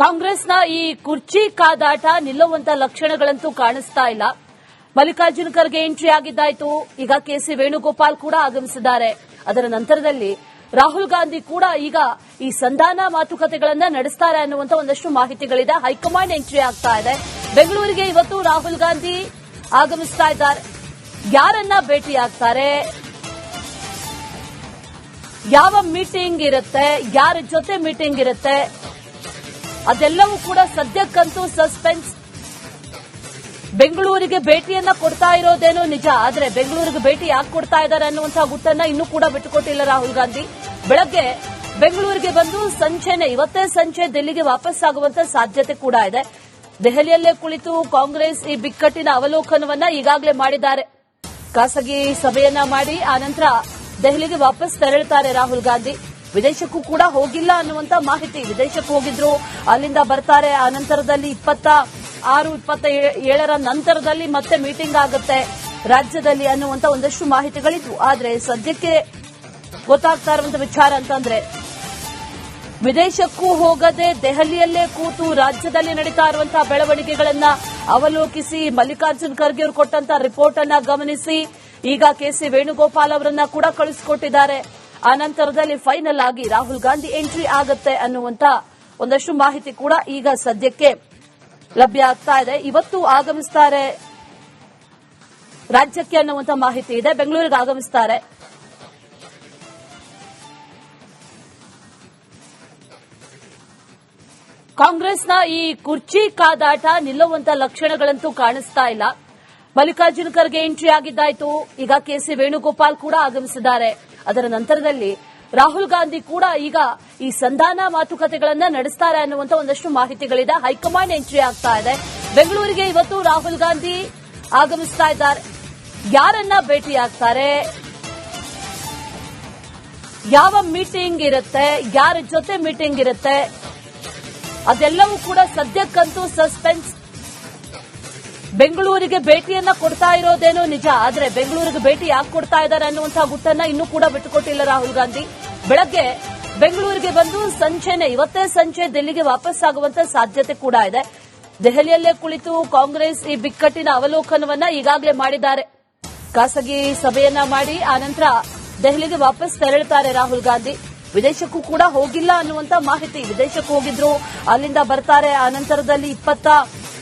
ಕಾಂಗ್ರೆಸ್ನ ಈ ಕುರ್ಚಿ ಕಾದಾಟ ನಿಲ್ಲುವಂತ ಲಕ್ಷಣಗಳಂತೂ ಕಾಣಿಸ್ತಾ ಇಲ್ಲ. ಮಲ್ಲಿಕಾರ್ಜುನ ಖರ್ಗೆ ಎಂಟ್ರಿ ಆಗಿದ್ದಾಯಿತು. ಈಗ ಕೆಸಿ ವೇಣುಗೋಪಾಲ್ ಕೂಡ ಆಗಮಿಸಿದ್ದಾರೆ. ಅದರ ನಂತರದಲ್ಲಿ ರಾಹುಲ್ ಗಾಂಧಿ ಕೂಡ ಈಗ ಈ ಸಂಧಾನ ಮಾತುಕತೆಗಳನ್ನ ನಡೆಸ್ತಾರೆ ಅನ್ನುವಂತ ಒಂದಷ್ಟು ಮಾಹಿತಿಗಳಿದೆ. ಹೈಕಮಾಂಡ್ ಎಂಟ್ರಿ ಆಗ್ತಾ ಇದೆ. ಬೆಂಗಳೂರಿಗೆ ಇವತ್ತು ರಾಹುಲ್ ಗಾಂಧಿ ಆಗಮಿಸ್ತಾ ಇದ್ದಾರೆ. ಯಾರನ್ನ ಭೇಟಿಯಾಗ್ತಾರೆ? ಯಾವ ಮೀಟಿಂಗ್ ಇರುತ್ತೆ? ಯಾರ ಜೊತೆ ಮೀಟಿಂಗ್ ಇರುತ್ತೆ? ಅದೆಲ್ಲವೂ ಕೂಡ ಸದ್ಯಕ್ಕಂತೂ ಸಸ್ಪೆನ್ಸ್ ಬೆಂಗಳೂರಿಗೆ ಭೇಟಿಯನ್ನ ಕೊಡ್ತಾ ಇರೋದೇನೋ ನಿಜ, ಆದರೆ ಬೆಂಗಳೂರಿಗೆ ಭೇಟಿ ಯಾಕೆ ಕೊಡ್ತಾ ಇದ್ದಾರೆ ಅನ್ನುವಂತಹ ಗುಟ್ಟನ್ನ ಇನ್ನೂ ಕೂಡ ಬಿಟ್ಟುಕೊಟ್ಟಿಲ್ಲ ರಾಹುಲ್ ಗಾಂಧಿ. ಬೆಳಗ್ಗೆ ಬೆಂಗಳೂರಿಗೆ ಬಂದು ಸಂಜೆನೆ, ಇವತ್ತೇ ಸಂಜೆ ದಿಲ್ಲಿಗೆ ವಾಪಸ್ ಆಗುವಂತ ಸಾಧ್ಯತೆ ಕೂಡ ಇದೆ. ದೆಹಲಿಯಲ್ಲೇ ಕುಳಿತು ಕಾಂಗ್ರೆಸ್ ಈ ಬಿಕ್ಕಟ್ಟಿನ ಅವಲೋಕನವನ್ನ ಈಗಾಗಲೇ ಮಾಡಿದ್ದಾರೆ. ಖಾಸಗಿ ಸಭೆಯನ್ನ ಮಾಡಿ ಆನಂತರ ದೆಹಲಿಗೆ ವಾಪಸ್ ತೆರಳುತ್ತಾರೆ ರಾಹುಲ್ ಗಾಂಧಿ. ವಿದೇಶಕ್ಕೂ ಕೂಡ ಹೋಗಿಲ್ಲ ಅನ್ನುವಂತ ಮಾಹಿತಿ ವಿದೇಶಕ್ಕೆ ಹೋಗಿದ್ರು. ಅಲ್ಲಿಂದ ಬರ್ತಾರೆ. ಆ ನಂತರದಲ್ಲಿ ಇಪ್ಪತ್ತ ಆರು, ಇಪ್ಪತ್ತ ಏಳರ ನಂತರದಲ್ಲಿ ಮತ್ತೆ ಮೀಟಿಂಗ್ ಆಗುತ್ತೆ ರಾಜ್ಯದಲ್ಲಿ ಅನ್ನುವಂತ ಒಂದಷ್ಟು ಮಾಹಿತಿಗಳಿದ್ವು. ಆದರೆ ಸದ್ಯಕ್ಕೆ ಗೊತ್ತಾಗ್ತಾ ಇರುವಂತ ವಿಚಾರ ಅಂತಂದ್ರೆ, ವಿದೇಶಕ್ಕೂ ಹೋಗದೆ ದೆಹಲಿಯಲ್ಲೇ ಕೂತು ರಾಜ್ಯದಲ್ಲಿ ನಡೀತಾ ಇರುವಂತಹ ಬೆಳವಣಿಗೆಗಳನ್ನ ಅವಲೋಕಿಸಿ ಮಲ್ಲಿಕಾರ್ಜುನ್ ಖರ್ಗೆ ಅವರು ಕೊಟ್ಟಂತ ರಿಪೋರ್ಟ್ ಅನ್ನ ಗಮನಿಸಿ, ಈಗ ಕೆಸಿ ವೇಣುಗೋಪಾಲ್ ಅವರನ್ನ ಕೂಡ ಕಳಿಸಿಕೊಟ್ಟಿದ್ದಾರೆ. ಆ ನಂತರದಲ್ಲಿ ಫೈನಲ್ ಆಗಿ ರಾಹುಲ್ ಗಾಂಧಿ ಎಂಟ್ರಿ ಆಗುತ್ತೆ ಅನ್ನುವಂತ ಒಂದಷ್ಟು ಮಾಹಿತಿ ಕೂಡ ಈಗ ಸದ್ಯಕ್ಕೆ ಲಭ್ಯ ಆಗ್ತಾ ಇದೆ. ಇವತ್ತು ಆಗಮಿಸ್ತಾರೆ ರಾಜ್ಯಕ್ಕೆ ಅನ್ನುವಂತ ಮಾಹಿತಿ ಇದೆ. ಬೆಂಗಳೂರಿಗೆ ಆಗಮಿಸ್ತಾರೆ. ಕಾಂಗ್ರೆಸ್ನ ಈ ಕುರ್ಚಿ ಕಾದಾಟ ನಿಲ್ಲುವಂತ ಲಕ್ಷಣಗಳಂತೂ ಕಾಣಿಸ್ತಾ ಇಲ್ಲ. ಮಲ್ಲಿಕಾರ್ಜುನ ಖರ್ಗೆ ಎಂಟ್ರಿ ಆಗಿದ್ದಾಯ್ತು. ಈಗ ಕೆಸಿ ವೇಣುಗೋಪಾಲ್ ಕೂಡ ಆಗಮಿಸಿದ್ದಾರೆ. ಅದರ ನಂತರದಲ್ಲಿ ರಾಹುಲ್ ಗಾಂಧಿ ಕೂಡ ಈಗ ಈ ಸಂಧಾನ ಮಾತುಕತೆಗಳನ್ನ ನಡೆಸ್ತಾರೆ ಅನ್ನುವಂತ ಒಂದಷ್ಟು ಮಾಹಿತಿಗಳಿದೆ. ಹೈಕಮಾಂಡ್ ಎಂಟ್ರಿ ಆಗ್ತಾ ಇದೆ. ಬೆಂಗಳೂರಿಗೆ ಇವತ್ತು ರಾಹುಲ್ ಗಾಂಧಿ ಆಗಮಿಸ್ತಾ ಇದ್ದಾರೆ. ಯಾರನ್ನ ಭೇಟಿಯಾಗ್ತಾರೆ ಯಾವ ಮೀಟಿಂಗ್ ಇರುತ್ತೆ? ಯಾರ ಜೊತೆ ಮೀಟಿಂಗ್ ಇರುತ್ತೆ? ಅದೆಲ್ಲವೂ ಕೂಡ ಸದ್ಯಕ್ಕಂತೂ ಸಸ್ಪೆನ್ಸ್ ಬೆಂಗಳೂರಿಗೆ ಭೇಟಿಯನ್ನ ಕೊಡ್ತಾ ಇರೋದೇನೋ ನಿಜ, ಆದರೆ ಬೆಂಗಳೂರಿಗೆ ಭೇಟಿ ಯಾಕೆ ಕೊಡ್ತಾ ಇದ್ದಾರೆ ಅನ್ನುವಂತಹ ಗುಟ್ಟನ್ನ ಇನ್ನೂ ಕೂಡ ಬಿಟ್ಟುಕೊಟ್ಟಿಲ್ಲ ರಾಹುಲ್ ಗಾಂಧಿ. ಬೆಳಗ್ಗೆ ಬೆಂಗಳೂರಿಗೆ ಬಂದು ಸಂಜೆನೆ, ಇವತ್ತೇ ಸಂಜೆ ದಿಲ್ಲಿಗೆ ವಾಪಸ್ ಆಗುವಂತ ಸಾಧ್ಯತೆ ಕೂಡ ಇದೆ. ದೆಹಲಿಯಲ್ಲೇ ಕುಳಿತು ಕಾಂಗ್ರೆಸ್ ಈ ಬಿಕ್ಕಟ್ಟಿನ ಅವಲೋಕನವನ್ನ ಈಗಾಗಲೇ ಮಾಡಿದ್ದಾರೆ. ಖಾಸಗಿ ಸಭೆಯನ್ನ ಮಾಡಿ ಆನಂತರ ದೆಹಲಿಗೆ ವಾಪಸ್ ತೆರಳುತ್ತಾರೆ ರಾಹುಲ್ ಗಾಂಧಿ. ವಿದೇಶಕ್ಕೂ ಕೂಡ ಹೋಗಿಲ್ಲ ಅನ್ನುವಂತ ಮಾಹಿತಿ. ವಿದೇಶಕ್ಕೆ ಹೋಗಿದ್ರು, ಅಲ್ಲಿಂದ ಬರ್ತಾರೆ, ಆ ನಂತರದಲ್ಲಿ ಇಪ್ಪತ್ತ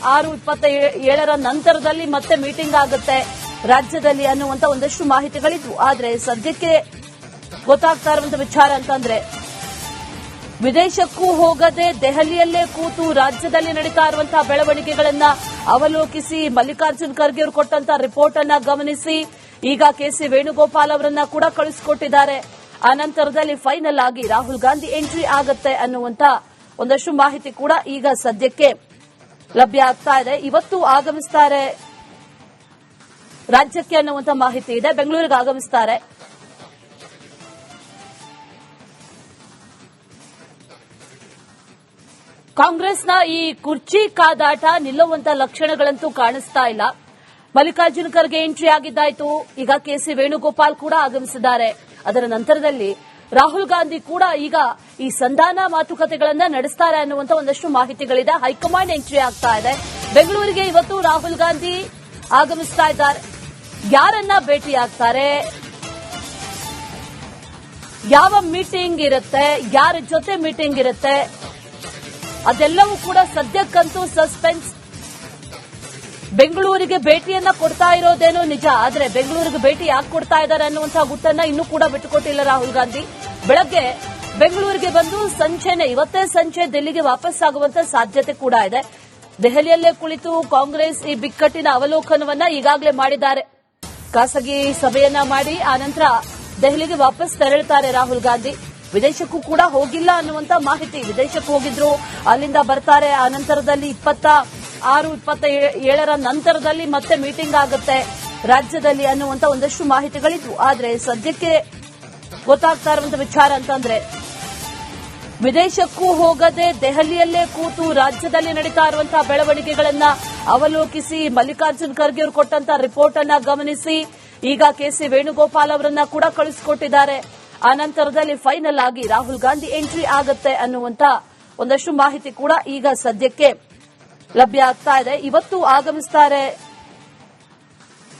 ಆರು ಇಪ್ಪತ್ತ ಏಳರ ನಂತರದಲ್ಲಿ ಮತ್ತೆ ಮೀಟಿಂಗ್ ಆಗುತ್ತೆ ರಾಜ್ಯದಲ್ಲಿ ಅನ್ನುವಂತ ಒಂದಷ್ಟು ಮಾಹಿತಿಗಳಿದ್ವು. ಆದ್ರೆ ಸದ್ಯಕ್ಕೆ ಗೊತ್ತಾಗ್ತಾ ಇರುವಂತ ವಿಚಾರ ಅಂತಂದ್ರೆ, ವಿದೇಶಕ್ಕೂ ಹೋಗದೆ ದೆಹಲಿಯಲ್ಲೇ ಕೂತು ರಾಜ್ಯದಲ್ಲಿ ನಡೀತಾ ಇರುವಂತಹ ಬೆಳವಣಿಗೆಗಳನ್ನ ಅವಲೋಕಿಸಿ ಮಲ್ಲಿಕಾರ್ಜುನ್ ಖರ್ಗೆ ಅವರು ಕೊಟ್ಟಂತ ರಿಪೋರ್ಟ್ ಅನ್ನ ಗಮನಿಸಿ, ಈಗ ಕೆಸಿ ವೇಣುಗೋಪಾಲ್ ಅವರನ್ನ ಕೂಡ ಕಳಿಸಿಕೊಟ್ಟಿದ್ದಾರೆ. ಆ ನಂತರದಲ್ಲಿ ಫೈನಲ್ ಆಗಿ ರಾಹುಲ್ ಗಾಂಧಿ ಎಂಟ್ರಿ ಆಗತ್ತೆ ಅನ್ನುವಂತ ಒಂದಷ್ಟು ಮಾಹಿತಿ ಕೂಡ ಈಗ ಸದ್ಯಕ್ಕೆ ಲಭ್ಯ ಆಗ್ತಾ ಇದೆ. ಇವತ್ತು ಆಗಮಿಸ್ತಾರೆ ರಾಜ್ಯಕ್ಕೆ ಅನ್ನುವಂತ ಮಾಹಿತಿ ಇದೆ. ಬೆಂಗಳೂರಿಗೆ ಆಗಮಿಸ್ತಾರೆ. ಕಾಂಗ್ರೆಸ್ನ ಈ ಕುರ್ಚಿ ಕಾದಾಟ ನಿಲ್ಲುವಂತ ಲಕ್ಷಣಗಳಂತೂ ಕಾಣಿಸ್ತಾ ಇಲ್ಲ. ಮಲ್ಲಿಕಾರ್ಜುನ ಖರ್ಗೆ ಎಂಟ್ರಿ ಆಗಿದ್ದಾಯಿತು. ಈಗ ಕೆಸಿ ವೇಣುಗೋಪಾಲ್ ಕೂಡ ಆಗಮಿಸಿದ್ದಾರೆ. ಅದರ ನಂತರದಲ್ಲಿ ರಾಹುಲ್ ಗಾಂಧಿ ಕೂಡ ಈಗ ಈ ಸಂಧಾನ ಮಾತುಕತೆಗಳನ್ನ ನಡೆಸ್ತಾರೆ ಅನ್ನುವಂತ ಒಂದಷ್ಟು ಮಾಹಿತಿಗಳಿದೆ. ಹೈಕಮಾಂಡ್ ಎಂಟ್ರಿ ಆಗ್ತಾ ಇದೆ. ಬೆಂಗಳೂರಿಗೆ ಇವತ್ತು ರಾಹುಲ್ ಗಾಂಧಿ ಆಗಮಿಸ್ತಾ ಇದ್ದಾರೆ. ಯಾರನ್ನ ಭೇಟಿಯಾಗ್ತಾರೆ? ಯಾವ ಮೀಟಿಂಗ್ ಇರುತ್ತೆ? ಯಾರ ಜೊತೆ ಮೀಟಿಂಗ್ ಇರುತ್ತೆ? ಅದೆಲ್ಲವೂ ಕೂಡ ಸದ್ಯಕ್ಕಂತೂ ಸಸ್ಪೆನ್ಸ್ ಬೆಂಗಳೂರಿಗೆ ಭೇಟಿಯನ್ನ ಕೊಡ್ತಾ ಇರೋದೇನೋ ನಿಜ, ಆದರೆ ಬೆಂಗಳೂರಿಗೆ ಭೇಟಿ ಯಾಕೆ ಕೊಡ್ತಾ ಇದ್ದಾರೆ ಅನ್ನುವಂತಹ ಗುಟ್ಟನ್ನ ಇನ್ನೂ ಕೂಡ ಬಿಟ್ಟುಕೊಟ್ಟಿಲ್ಲ ರಾಹುಲ್ ಗಾಂಧಿ. ಬೆಳಗ್ಗೆ ಬೆಂಗಳೂರಿಗೆ ಬಂದು ಸಂಜೆನೆ, ಇವತ್ತೇ ಸಂಜೆ ದಿಲ್ಲಿಗೆ ವಾಪಸ್ ಆಗುವಂತ ಸಾಧ್ಯತೆ ಕೂಡ ಇದೆ. ದೆಹಲಿಯಲ್ಲೇ ಕುಳಿತು ಕಾಂಗ್ರೆಸ್ ಈ ಬಿಕ್ಕಟ್ಟಿನ ಅವಲೋಕನವನ್ನ ಈಗಾಗಲೇ ಮಾಡಿದ್ದಾರೆ. ಖಾಸಗಿ ಸಭೆಯನ್ನ ಮಾಡಿ ಆನಂತರ ದೆಹಲಿಗೆ ವಾಪಸ್ ತೆರಳುತ್ತಾರೆ ರಾಹುಲ್ ಗಾಂಧಿ. ವಿದೇಶಕ್ಕೂ ಕೂಡ ಹೋಗಿಲ್ಲ ಅನ್ನುವಂತ ಮಾಹಿತಿ. ವಿದೇಶಕ್ಕೆ ಹೋಗಿದ್ರು, ಅಲ್ಲಿಂದ ಬರ್ತಾರೆ, ಆ ನಂತರದಲ್ಲಿ ಇಪ್ಪತ್ತ ಆರು ಇಪ್ಪತ್ತ ಏಳರ ನಂತರದಲ್ಲಿ ಮತ್ತೆ ಮೀಟಿಂಗ್ ಆಗುತ್ತೆ ರಾಜ್ಯದಲ್ಲಿ ಅನ್ನುವಂತ ಒಂದಷ್ಟು ಮಾಹಿತಿಗಳಿದ್ವು. ಆದರೆ ಸದ್ಯಕ್ಕೆ ಗೊತ್ತಾಗ್ತಾ ಇರುವಂತ ವಿಚಾರ ಅಂತಂದ್ರೆ ವಿದೇಶಕ್ಕೂ ಹೋಗದೆ ದೆಹಲಿಯಲ್ಲೇ ಕೂತು ರಾಜ್ಯದಲ್ಲಿ ನಡೀತಾ ಇರುವಂತಹ ಬೆಳವಣಿಗೆಗಳನ್ನ ಅವಲೋಕಿಸಿ ಮಲ್ಲಿಕಾರ್ಜುನ್ ಖರ್ಗೆ ಅವರು ಕೊಟ್ಟಂತ ರಿಪೋರ್ಟ್ ಅನ್ನ ಗಮನಿಸಿ, ಈಗ ಕೆಸಿ ವೇಣುಗೋಪಾಲ್ ಅವರನ್ನ ಕೂಡ ಕಳಿಸಿಕೊಟ್ಟಿದ್ದಾರೆ. ಆ ನಂತರದಲ್ಲಿ ಫೈನಲ್ ಆಗಿ ರಾಹುಲ್ ಗಾಂಧಿ ಎಂಟ್ರಿ ಆಗುತ್ತೆ ಅನ್ನುವಂತ ಒಂದಷ್ಟು ಮಾಹಿತಿ ಕೂಡ ಈಗ ಸದ್ಯಕ್ಕೆ ಲಭ್ಯ ಆಗ್ತಾ ಇದೆ. ಇವತ್ತು ಆಗಮಿಸ್ತಾರೆ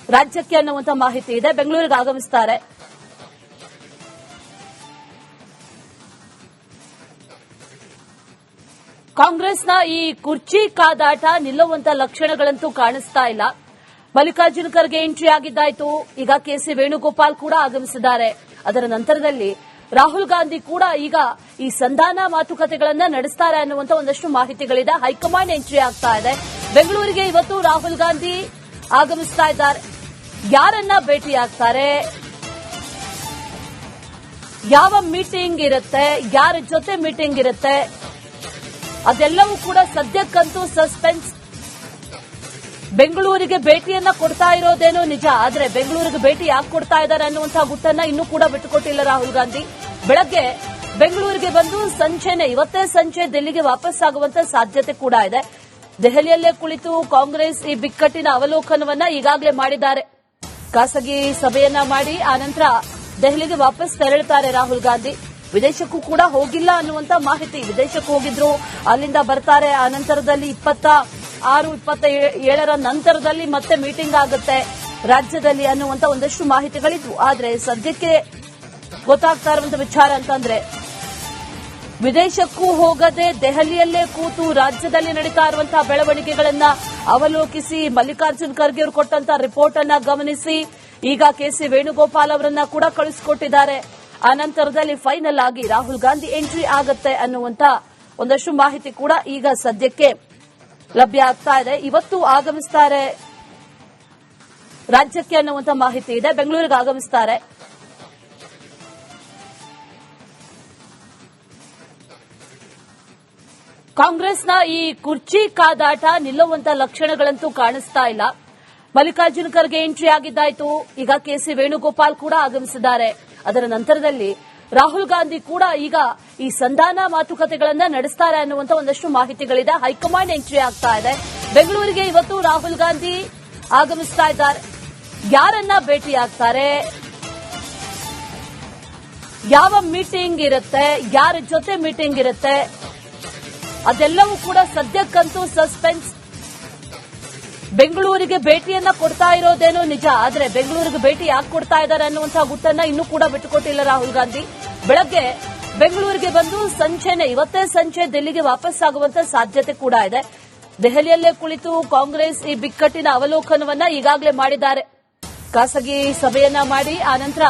ರಾಜ್ಯಕ್ಕೆ ಅನ್ನುವಂತ ಮಾಹಿತಿ ಇದೆ. ಬೆಂಗಳೂರಿಗೆ ಆಗಮಿಸ್ತಾರೆ. ಕಾಂಗ್ರೆಸ್ನ ಈ ಕುರ್ಚಿ ಕಾದಾಟ ನಿಲ್ಲುವಂತ ಲಕ್ಷಣಗಳಂತೂ ಕಾಣಿಸ್ತಾ ಇಲ್ಲ. ಮಲ್ಲಿಕಾರ್ಜುನ ಖರ್ಗೆ ಎಂಟ್ರಿ ಆಗಿದ್ದಾಯ್ತು. ಈಗ ಕೆಸಿ ವೇಣುಗೋಪಾಲ್ ಕೂಡ ಆಗಮಿಸಿದ್ದಾರೆ. ಅದರ ನಂತರದಲ್ಲಿ ರಾಹುಲ್ ಗಾಂಧಿ ಕೂಡ ಈಗ ಈ ಸಂಧಾನ ಮಾತುಕತೆಗಳನ್ನ ನಡೆಸ್ತಾರೆ ಅನ್ನುವಂತ ಒಂದಷ್ಟು ಮಾಹಿತಿಗಳಿದೆ. ಹೈಕಮಾಂಡ್ ಎಂಟ್ರಿ ಆಗ್ತಾ ಇದೆ. ಬೆಂಗಳೂರಿಗೆ ಇವತ್ತು ರಾಹುಲ್ ಗಾಂಧಿ ಆಗಮಿಸ್ತಾ ಇದ್ದಾರೆ. ಯಾರನ್ನ ಭೇಟಿಯಾಗ್ತಾರೆ ಯಾವ ಮೀಟಿಂಗ್ ಇರುತ್ತೆ? ಯಾರ ಜೊತೆ ಮೀಟಿಂಗ್ ಇರುತ್ತೆ? ಅದೆಲ್ಲವೂ ಕೂಡ ಸದ್ಯಕ್ಕಂತೂ ಸಸ್ಪೆನ್ಸ್ ಬೆಂಗಳೂರಿಗೆ ಭೇಟಿಯನ್ನ ಕೊಡ್ತಾ ಇರೋದೇನೋ ನಿಜ, ಆದರೆ ಬೆಂಗಳೂರಿಗೆ ಭೇಟಿ ಯಾಕೆ ಕೊಡ್ತಾ ಇದ್ದಾರೆ ಅನ್ನುವಂತಹ ಗುಟ್ಟನ್ನ ಇನ್ನೂ ಕೂಡ ಬಿಟ್ಟುಕೊಟ್ಟಿಲ್ಲ ರಾಹುಲ್ ಗಾಂಧಿ. ಬೆಳಗ್ಗೆ ಬೆಂಗಳೂರಿಗೆ ಬಂದು ಸಂಜೆನೆ, ಇವತ್ತೇ ಸಂಜೆ ದಿಲ್ಲಿಗೆ ವಾಪಸ್ ಆಗುವಂತ ಸಾಧ್ಯತೆ ಕೂಡ ಇದೆ. ದೆಹಲಿಯಲ್ಲೇ ಕುಳಿತು ಕಾಂಗ್ರೆಸ್ ಈ ಬಿಕ್ಕಟ್ಟಿನ ಅವಲೋಕನವನ್ನ ಈಗಾಗಲೇ ಮಾಡಿದ್ದಾರೆ. ಖಾಸಗಿ ಸಭೆಯನ್ನ ಮಾಡಿ ಆನಂತರ ದೆಹಲಿಗೆ ವಾಪಸ್ ತೆರಳುತ್ತಾರೆ ರಾಹುಲ್ ಗಾಂಧಿ. ವಿದೇಶಕ್ಕೂ ಕೂಡ ಹೋಗಿಲ್ಲ ಅನ್ನುವಂತ ಮಾಹಿತಿ. ವಿದೇಶಕ್ಕೆ ಹೋಗಿದ್ರು, ಅಲ್ಲಿಂದ ಬರ್ತಾರೆ, ಆ ನಂತರದಲ್ಲಿ ಇಪ್ಪತ್ತ ಆರು ಇಪ್ಪತ್ತ ಏಳರ ನಂತರದಲ್ಲಿ ಮತ್ತೆ ಮೀಟಿಂಗ್ ಆಗುತ್ತೆ ರಾಜ್ಯದಲ್ಲಿ ಅನ್ನುವಂತ ಒಂದಷ್ಟು ಮಾಹಿತಿಗಳಿದ್ವು. ಆದ್ರೆ ಸದ್ಯಕ್ಕೆ ಗೊತ್ತಾಗ್ತಾ ಇರುವಂತ ವಿಚಾರ ಅಂತಂದ್ರೆ, ವಿದೇಶಕ್ಕೂ ಹೋಗದೆ ದೆಹಲಿಯಲ್ಲೇ ಕೂತು ರಾಜ್ಯದಲ್ಲಿ ನಡೀತಾ ಇರುವಂತಹ ಬೆಳವಣಿಗೆಗಳನ್ನ ಅವಲೋಕಿಸಿ ಮಲ್ಲಿಕಾರ್ಜುನ್ ಖರ್ಗೆ ಅವರು ಕೊಟ್ಟಂತ ರಿಪೋರ್ಟ್ ಅನ್ನ ಗಮನಿಸಿ, ಈಗ ಕೆಸಿ ವೇಣುಗೋಪಾಲ್ ಅವರನ್ನ ಕೂಡ ಕಳಿಸಿಕೊಟ್ಟಿದ್ದಾರೆ. ಆ ನಂತರದಲ್ಲಿ ಫೈನಲ್ ಆಗಿ ರಾಹುಲ್ ಗಾಂಧಿ ಎಂಟ್ರಿ ಆಗತ್ತೆ ಅನ್ನುವಂತ ಒಂದಷ್ಟು ಮಾಹಿತಿ ಕೂಡ ಈಗ ಸದ್ಯಕ್ಕೆ ಲಭ್ಯ ಆಗ್ತಾ ಇದೆ. ಇವತ್ತು ಆಗಮಿಸ್ತಾರೆ ರಾಜ್ಯಕ್ಕೆ ಅನ್ನುವಂತ ಮಾಹಿತಿ ಇದೆ. ಬೆಂಗಳೂರಿಗೆ ಆಗಮಿಸ್ತಾರೆ. ಕಾಂಗ್ರೆಸ್ನ ಈ ಕುರ್ಚಿ ಕಾದಾಟ ನಿಲ್ಲುವಂತ ಲಕ್ಷಣಗಳಂತೂ ಕಾಣಿಸ್ತಾ ಇಲ್ಲ. ಮಲ್ಲಿಕಾರ್ಜುನ ಖರ್ಗೆ ಎಂಟ್ರಿ ಆಗಿದ್ದಾಯಿತು. ಈಗ ಕೆಸಿ ವೇಣುಗೋಪಾಲ್ ಕೂಡ ಆಗಮಿಸಿದ್ದಾರೆ. ಅದರ ನಂತರದಲ್ಲಿ ರಾಹುಲ್ ಗಾಂಧಿ ಕೂಡ ಈಗ ಈ ಸಂಧಾನ ಮಾತುಕತೆಗಳನ್ನ ನಡೆಸ್ತಾರೆ ಅನ್ನುವಂತ ಒಂದಷ್ಟು ಮಾಹಿತಿಗಳಿದೆ. ಹೈಕಮಾಂಡ್ ಎಂಟ್ರಿ ಆಗ್ತಾ ಇದೆ. ಬೆಂಗಳೂರಿಗೆ ಇವತ್ತು ರಾಹುಲ್ ಗಾಂಧಿ ಆಗಮಿಸ್ತಾ ಇದ್ದಾರೆ. ಯಾರನ್ನ ಭೇಟಿಯಾಗ್ತಾರೆ? ಯಾವ ಮೀಟಿಂಗ್ ಇರುತ್ತೆ? ಯಾರ ಜೊತೆ ಮೀಟಿಂಗ್ ಇರುತ್ತೆ? ಅದೆಲ್ಲವೂ ಕೂಡ ಸದ್ಯಕ್ಕಂತೂ ಸಸ್ಪೆನ್ಸ್. ಬೆಂಗಳೂರಿಗೆ ಭೇಟಿಯನ್ನ ಕೊಡ್ತಾ ಇರೋದೇನೋ ನಿಜ, ಆದರೆ ಬೆಂಗಳೂರಿಗೆ ಭೇಟಿ ಯಾಕೆ ಕೊಡ್ತಾ ಇದ್ದಾರೆ ಅನ್ನುವಂತಹ ಗುಟ್ಟನ್ನ ಇನ್ನೂ ಕೂಡ ಬಿಟ್ಟುಕೊಟ್ಟಿಲ್ಲ ರಾಹುಲ್ ಗಾಂಧಿ. ಬೆಳಗ್ಗೆ ಬೆಂಗಳೂರಿಗೆ ಬಂದು ಸಂಜೆನೆ ಇವತ್ತೇ ಸಂಜೆ ದಿಲ್ಲಿಗೆ ವಾಪಸ್ ಆಗುವಂತ ಸಾಧ್ಯತೆ ಕೂಡ ಇದೆ. ದೆಹಲಿಯಲ್ಲೇ ಕುಳಿತು ಕಾಂಗ್ರೆಸ್ ಈ ಬಿಕ್ಕಟ್ಟಿನ ಅವಲೋಕನವನ್ನ ಈಗಾಗಲೇ ಮಾಡಿದ್ದಾರೆ. ಖಾಸಗಿ ಸಭೆಯನ್ನ ಮಾಡಿ ಆನಂತರ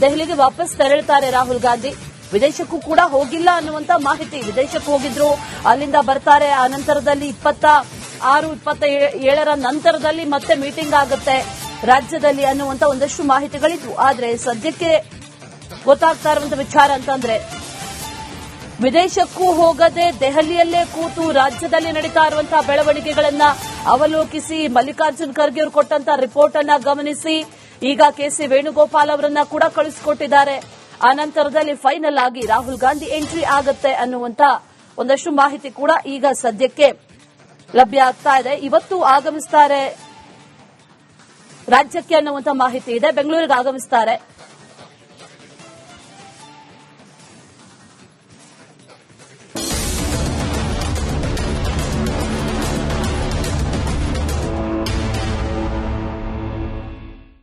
ದೆಹಲಿಗೆ ವಾಪಸ್ ತೆರಳುತ್ತಾರೆ ರಾಹುಲ್ ಗಾಂಧಿ. ವಿದೇಶಕ್ಕೂ ಕೂಡ ಹೋಗಿಲ್ಲ ಅನ್ನುವಂತ ಮಾಹಿತಿ ವಿದೇಶಕ್ಕೆ ಹೋಗಿದ್ರು. ಅಲ್ಲಿಂದ ಬರ್ತಾರೆ, ಆ ನಂತರದಲ್ಲಿ ಇಪ್ಪತ್ತ ಆರು, ಇಪ್ಪತ್ತ ಏಳರ ನಂತರದಲ್ಲಿ ಮತ್ತೆ ಮೀಟಿಂಗ್ ಆಗುತ್ತೆ. ರಾಜ್ಯದಲ್ಲಿ ಅನ್ನುವಂತ ಒಂದಷ್ಟು ಮಾಹಿತಿಗಳಿದ್ವು. ಆದರೆ ಸದ್ಯಕ್ಕೆ ಗೊತ್ತಾಗ್ತಾ ಇರುವಂತ ವಿಚಾರ ಅಂತಂದ್ರೆ ವಿದೇಶಕ್ಕೂ ಹೋಗದೆ ದೆಹಲಿಯಲ್ಲೇ ಕೂತು ರಾಜ್ಯದಲ್ಲಿ ನಡೀತಾ ಇರುವಂತಹ ಬೆಳವಣಿಗೆಗಳನ್ನ ಅವಲೋಕಿಸಿ ಮಲ್ಲಿಕಾರ್ಜುನ್ ಖರ್ಗೆ ಅವರು ಕೊಟ್ಟಂತ ರಿಪೋರ್ಟ್ ಅನ್ನ ಗಮನಿಸಿ, ಈಗ ಕೆಸಿ ವೇಣುಗೋಪಾಲ್ ಅವರನ್ನ ಕೂಡ ಕಳಿಸಿಕೊಟ್ಟಿದ್ದಾರೆ. ಆ ನಂತರದಲ್ಲಿ ಫೈನಲ್ ಆಗಿ ರಾಹುಲ್ ಗಾಂಧಿ ಎಂಟ್ರಿ ಆಗುತ್ತೆ ಅನ್ನುವಂತ ಒಂದಷ್ಟು ಮಾಹಿತಿ ಕೂಡ ಈಗ ಸದ್ಯಕ್ಕೆ ಲಭ್ಯ ಆಗ್ತಾ ಇದೆ. ಇವತ್ತು ಆಗಮಿಸ್ತಾರೆ, ರಾಜ್ಯಕ್ಕೆ ಅನ್ನುವಂತ ಮಾಹಿತಿ ಇದೆ. ಬೆಂಗಳೂರಿಗೆ ಆಗಮಿಸ್ತಾರೆ.